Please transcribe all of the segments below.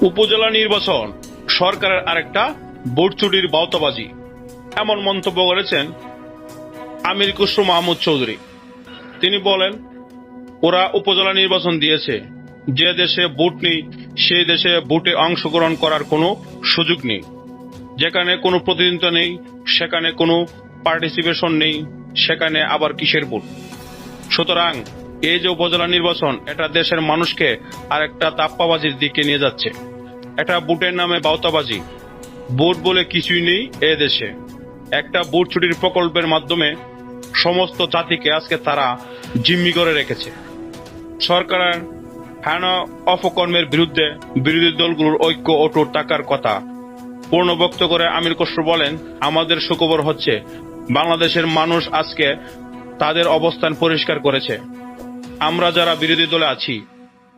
উপজেলা নির্বাচন সরকারের আরেকটা ভোট চুরির বাউতাবাজি। এমন মন্তব্য করেছেন আমির কুসরু মাহমুদ চৌধুরী। তিনি বলেন, ওরা উপজেলা নির্বাচন দিয়েছে। যে দেশে ভোট নেই, সেই দেশে ভোটে অংশগ্রহণ করার কোনো সুযোগ নেই। যেখানে কোনো প্রতিনিধিত্ব নেই, সেখানে কোনো পার্টিসিপেশন নেই, সেখানে আবার কিসের ভোট? সুতরাং এই যে উপজেলা নির্বাচন, এটা দেশের মানুষকে আর একটা তাপ্পাবাজির দিকে নিয়ে যাচ্ছে। এটা বুটের নামে বাউতাবাজি। ভোট বলে কিছুই নেই এ দেশে। একটা ভোট ছুটির প্রকল্পের মাধ্যমে সমস্ত জাতিকে আজকে তারা জিম্মি করে রেখেছে। সরকারের হেন অপকর্মের বিরুদ্ধে বিরোধী দলগুলোর ঐক্য অটুট থাকার কথা। পূর্ণবক্ত করে আমির খসরু বলেন, আমাদের সুখবর হচ্ছে, বাংলাদেশের মানুষ আজকে তাদের অবস্থান পরিষ্কার করেছে। আমরা যারা বিরোধী দলে আছি,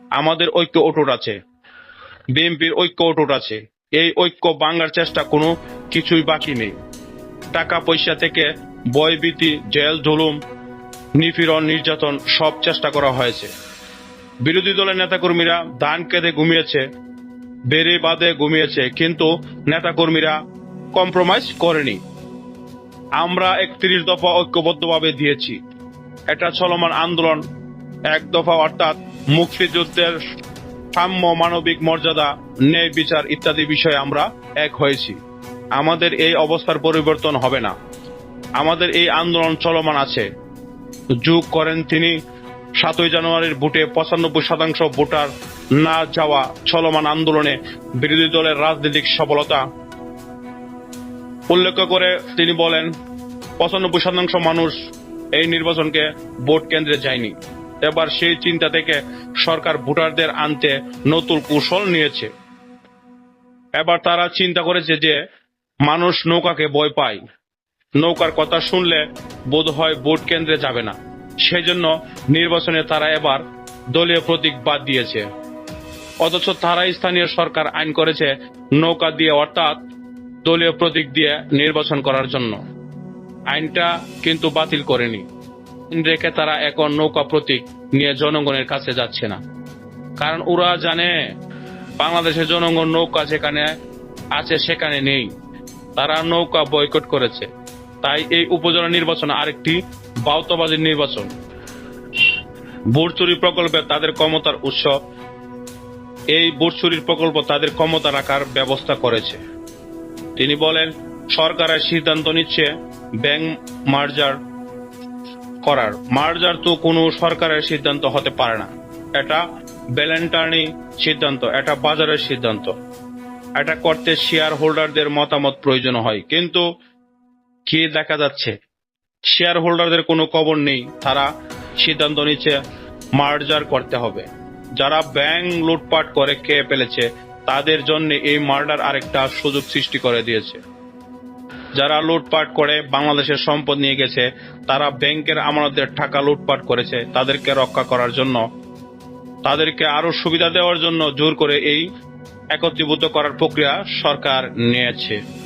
আমাদের ঐক্য অটুট আছে। বিএনপির ঐক্য অটুট আছে। এই ঐক্য ভাঙ্গার চেষ্টা কোনো কিছুই বাকি নেই। টাকা পয়সা থেকে ভয়ভীতি, জেল, জুলুম, নিপীড়ন, নির্যাতন সব চেষ্টা করা হয়েছে। বিরোধী দলের নেতাকর্মীরা ধান কেঁদে ঘুমিয়েছে, বেড়ে বাদে ঘুমিয়েছে, কিন্তু নেতাকর্মীরা কম্প্রোমাইজ করেনি। আমরা একত্রিশ দফা ঐক্যবদ্ধভাবে দিয়েছি। এটা চলমান আন্দোলন এক দফা অর্থাৎ মুক্তিযুদ্ধের সাম্য মানবিক মর্যাদা, ন্যায় বিচার ইত্যাদি বিষয়ে আমরা এক হয়েছি। আমাদের এই অবস্থার পরিবর্তন হবে না। আমাদের এই আন্দোলন চলমান আছে। যোগ করেন তিনি, সাতই জানুয়ারির ভোটে পঁচানব্বই শতাংশ ভোটার না যাওয়া চলমান আন্দোলনে বিরোধী দলের রাজনৈতিক সফলতা। উল্লেখ করে তিনি বলেন, পঁচানব্বই শতাংশ মানুষ এই নির্বাচনকে ভোট কেন্দ্রে যায়নি। এবার সেই চিন্তা থেকে সরকার ভোটারদের আনতে নতুন কৌশল নিয়েছে। এবার তারা চিন্তা করেছে যে মানুষ নৌকাকে ভয় পায়। নৌকার কথা শুনলে বোধ হয় ভোট কেন্দ্রে যাবে না। সেজন্য নির্বাচনে তারা এবার দলীয় প্রতীক বাদ দিয়েছে। অথচ তারা স্থানীয় সরকার আইন করেছে নৌকা দিয়ে অর্থাৎ দলীয় প্রতীক দিয়ে নির্বাচন করার জন্য। আইনটা কিন্তু বাতিল করেনি। রেখে তারা এখন নৌকা প্রতীক নিয়ে জনগণের কাছে যাচ্ছে না। কারণ ওরা জানে বাংলাদেশের জনগণ নৌকা যেখানে আছে সেখানে নেই। তারা নৌকা বয়কট করেছে। তাই এই উপজেলা নির্বাচন আরেকটি বাউতবাজির নির্বাচন। ভোট চুরি প্রকল্পে তাদের ক্ষমতার উৎস। এই ভোট প্রকল্প তাদের ক্ষমতা রাখার ব্যবস্থা করেছে। তিনি বলেন, সরকারের সিদ্ধান্ত নিচ্ছে ব্যাংক মার্জার করার। মার্জার তো কোনো সরকারের সিদ্ধান্ত হতে পারে না। এটা ব্যালেন্টার্নি সিদ্ধান্ত, এটা বাজারের সিদ্ধান্ত। এটা করতে শেয়ার হোল্ডারদের মতামত প্রয়োজন হয়। কিন্তু কি দেখা যাচ্ছে? শেয়ার হোল্ডারদের কোনো খবর নেই। তারা সিদ্ধান্ত নিচ্ছে মার্জার করতে হবে। যারা ব্যাংক লুটপাট করে খেয়ে ফেলেছে, তাদের জন্য এই মার্ডার আরেকটা সুযোগ সৃষ্টি করে দিয়েছে। যারা লুটপাট করে বাংলাদেশের সম্পদ নিয়ে গেছে, তারা ব্যাংকের আমানতের টাকা লুটপাট করেছে তাদেরকে রক্ষা করার জন্য। তাদেরকে আরও সুবিধা দেওয়ার জন্য জোর করে এই একত্রীভূত করার প্রক্রিয়া সরকার নিয়েছে।